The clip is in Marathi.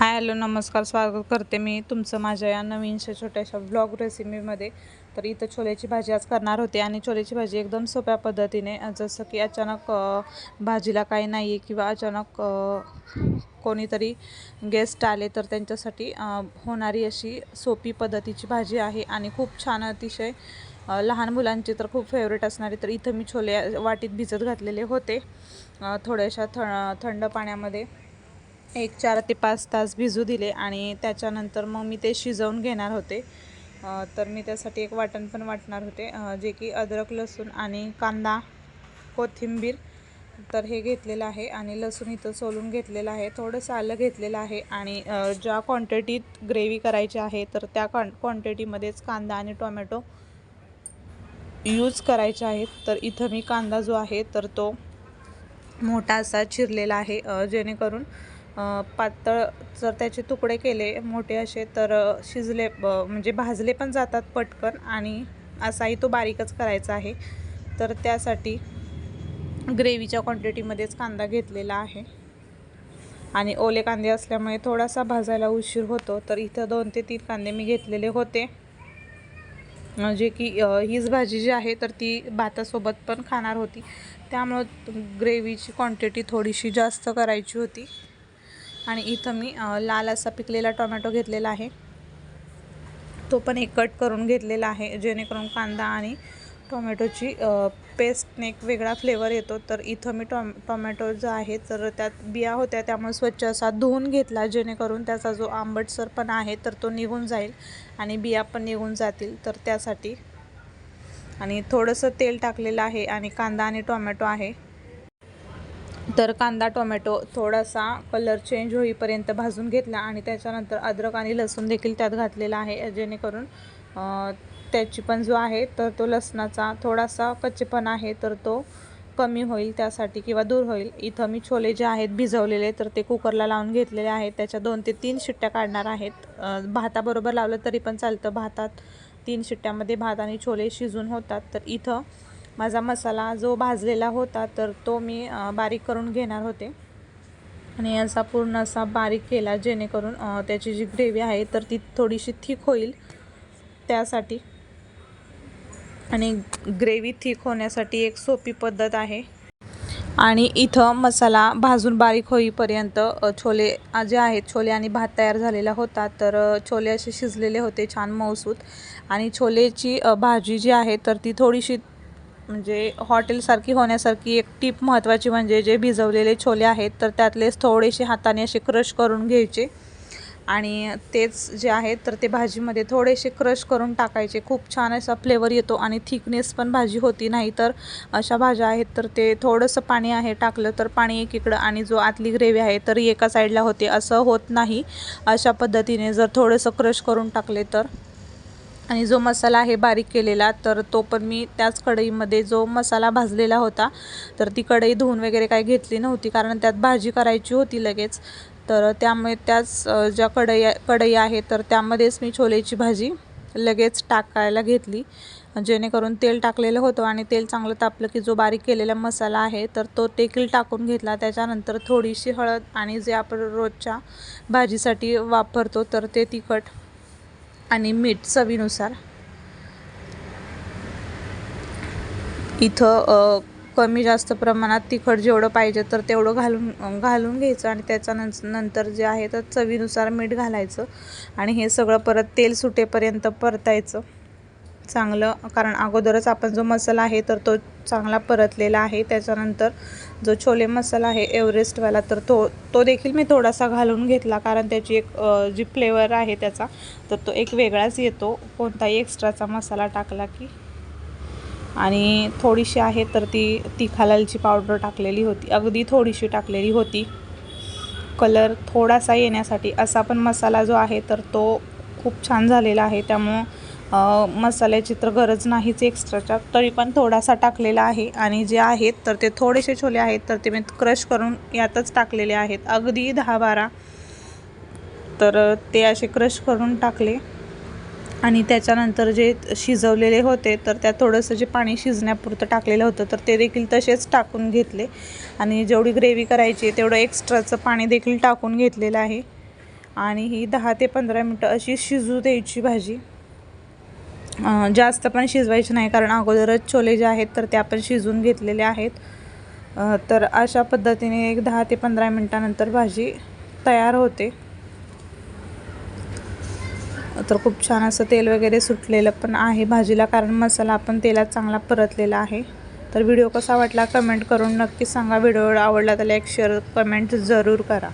हाय हॅलो नमस्कार स्वागत करते मी तुमचं माझ्या या नवीनशा छोट्याशा ब्लॉग रेसिपीमध्ये तर इथं छोल्याची भाजी आज करणार होते आणि छोल्याची भाजी एकदम सोप्या पद्धतीने जसं की अचानक भाजीला काही नाही आहे किंवा अचानक कोणीतरी गेस्ट आले तर त्यांच्यासाठी होणारी अशी सोपी पद्धतीची भाजी आहे आणि खूप छान अतिशय लहान मुलांची तर खूप फेवरेट असणारी. तर इथं मी छोले वाटीत भिजत घातलेले होते थोड्याशा थ थंड पाण्यामध्ये. एक चार ते पाच तास भिजू दिले आणि त्याच्यानंतर मग मी ते शिजवून घेणार होते. तर मी त्यासाठी एक वाटण पण वाटणार होते जे की अद्रक लसूण आणि कांदा कोथिंबीर तर हे घेतलेलं आहे आणि लसूण इथं सोलून घेतलेलं आहे. थोडंसं आलं घेतलेलं आहे आणि ज्या क्वांटिटीत ग्रेव्ही करायची आहे तर त्या क्वां क्वांटिटीमध्येच कांदा आणि टोमॅटो यूज करायचे आहेत. तर इथं मी कांदा जो आहे तर तो मोठा असा चिरलेला आहे जेणेकरून पातळ जर त्याचे तुकडे केले मोठे असे तर शिजले ब- म्हणजे भाजले पण जातात पटकन आणि असाही तो बारीकच करायचा आहे. तर त्यासाठी ग्रेव्हीच्या क्वांटिटीमध्येच कांदा घेतलेला आहे. आणि ओले कांदे असल्यामुळे थोडासा भाजायला उशीर होतो तर इथं दोन ते तीन कांदे मी घेतलेले होते. म्हणजे की हीच भाजी जी आहे तर ती भातासोबत पण खाणार होती. त्यामुळं ग्रेव्हीची क्वांटिटी थोडीशी जास्त करायची होती. आणि इथं मी लाल असा पिकलेला टोमॅटो घेतलेला आहे. तो पण एक कट करून घेतलेला आहे जेणेकरून कांदा आणि टोमॅटोची पेस्टने एक वेगळा फ्लेवर येतो. तर इथं मी टॉम टोमॅटो जो आहे तर त्यात बिया होत्या त्यामुळे स्वच्छ असा धुवून घेतला जेणेकरून त्याचा जो आंबटसरपणा आहे तर तो निघून जाईल आणि बिया पण निघून जातील. तर त्यासाठी आणि थोडंसं तेल टाकलेलं आहे आणि कांदा आणि टोमॅटो आहे. तर कांदा टोमॅटो थोडासा कलर चेंज होईपर्यंत भाजून घेतला आणि त्याच्यानंतर अद्रक आणि लसूण देखील त्यात घातलेला आहे जेणेकरून त्याची पण जो आहे तर तो लसणाचा थोडासा कच्चेपण आहे तर तो कमी होईल त्यासाठी किंवा दूर होईल. इथं मी छोले जे आहेत भिजवलेले तर ते कुकरला लावून घेतलेले आहेत. त्याच्या दोन ते तीन शिट्ट्या काढणार आहेत. भाताबरोबर लावलं तरी पण चालतं. भातात तीन शिट्ट्यामध्ये भात आणि छोले शिजून होतात. तर इथं माझा मसाला जो भाजलेला होता तर तो मी बारीक करून घेणार होते. आणि असा पूर्ण असा बारीक केला जेणेकरून त्याची जी ग्रेव्ही आहे तर ती थोडीशी थिक होईल त्यासाठी. आणि ग्रेव्ही थिक होण्यासाठी एक सोपी पद्धत आहे. आणि इथं मसाला भाजून बारीक होईपर्यंत छोले जे आहेत छोले आणि भात तयार झालेला होता तर छोले असे शिजलेले होते छान मऊसूत. आणि छोलेची भाजी जी आहे तर ती थोडीशी म्हणजे हॉटेलसारखी होण्यासारखी एक टीप महत्त्वाची म्हणजे जे भिजवलेले छोले आहेत तर त्यातलेच थोडेसे हाताने असे क्रश करून घ्यायचे. आणि तेच जे आहेत तर ते भाजीमध्ये थोडेसे क्रश करून टाकायचे. खूप छान असा फ्लेवर येतो आणि थिकनेस पण भाजी होती नाही तर अशा भाज्या आहेत तर ते थोडंसं पाणी आहे टाकलं तर पाणी एकीकडं आणि जो आतली ग्रेव्ही आहे तर एका साईडला होते. असं होत नाही अशा पद्धतीने जर थोडंसं क्रश करून टाकले तर. आणि जो मसाला आहे बारीक केलेला तर तो पण मी त्याच कढईमध्ये जो मसाला भाजलेला होता तर ती कढई धुवून वगैरे काही घेतली नव्हती कारण त्यात भाजी करायची होती लगेच. तर त्यामुळे त्याच ज्या कढई कढई आहे तर त्यामध्येच मी छोलेची भाजी लगेच टाकायला घेतली. जेणेकरून तेल टाकलेलं होतं आणि तेल चांगलं तापलं की जो बारीक केलेला मसाला आहे तर तो देखील टाकून घेतला. त्याच्यानंतर थोडीशी हळद आणि जे आपण रोजच्या भाजीसाठी वापरतो तर ते तिखट आणि मीठ चवीनुसार. इथं कमी जास्त प्रमाणात तिखट जेवढं पाहिजे तर तेवढं घालून घालून घ्यायचं आणि त्याच्यानं नंतर जे आहे तर चवीनुसार मीठ घालायचं. आणि हे सगळं परत तेल सुटेपर्यंत परतायचं. चांगलं कारण अगोदरच आपण जो मसाला आहे तर तो चांगला परतलेला आहे. त्याच्यानंतर जो छोले मसाला आहे एव्हरेस्टवाला तर तो तो देखील मी थोडासा घालून घेतला कारण त्याची एक जी फ्लेवर आहे त्याचा तर तो एक वेगळाच येतो. कोणताही एक्स्ट्राचा मसाला टाकला की. आणि थोडीशी आहे तर ती तिखालालची पावडर टाकलेली होती. अगदी थोडीशी टाकलेली होती. कलर थोडासा येण्यासाठी असा पण मसाला जो आहे तर तो खूप छान झालेला आहे. त्यामुळं मसाल्याची तर गरज नाहीच एक्स्ट्राच्या तरी पण थोडासा टाकलेला आहे. आणि जे आहेत तर ते थोडेसे छोले आहेत तर ते मी क्रश करून यातच टाकलेले आहेत. अगदी दहा बारा तर ते असे क्रश करून टाकले. आणि त्याच्यानंतर जे शिजवलेले होते तर त्यात थोडंसं जे पाणी शिजण्यापुरतं टाकलेलं होतं तर ते देखील तसेच टाकून घेतले. आणि जेवढी ग्रेव्ही करायची आहे तेवढं एक्स्ट्राचं पाणी देखील टाकून घेतलेलं आहे. आणि ही दहा ते पंधरा मिनटं अशी शिजू द्यायची भाजी. जास्त पण शिजवायचे नाही कारण अगोदरच छोले जे आहेत तर ते आपण शिजवून घेतलेले आहेत. तर अशा पद्धतीने एक दहा ते पंधरा मिनटानंतर भाजी तयार होते. तर खूप छान असं तेल वगैरे सुटलेलं पण आहे भाजीला कारण मसाला आपण तेलात चांगला परतलेला आहे. तर व्हिडिओ कसा वाटला कमेंट करून नक्की सांगा. व्हिडिओ आवडला तर लाईक शेअर कमेंट जरूर करा.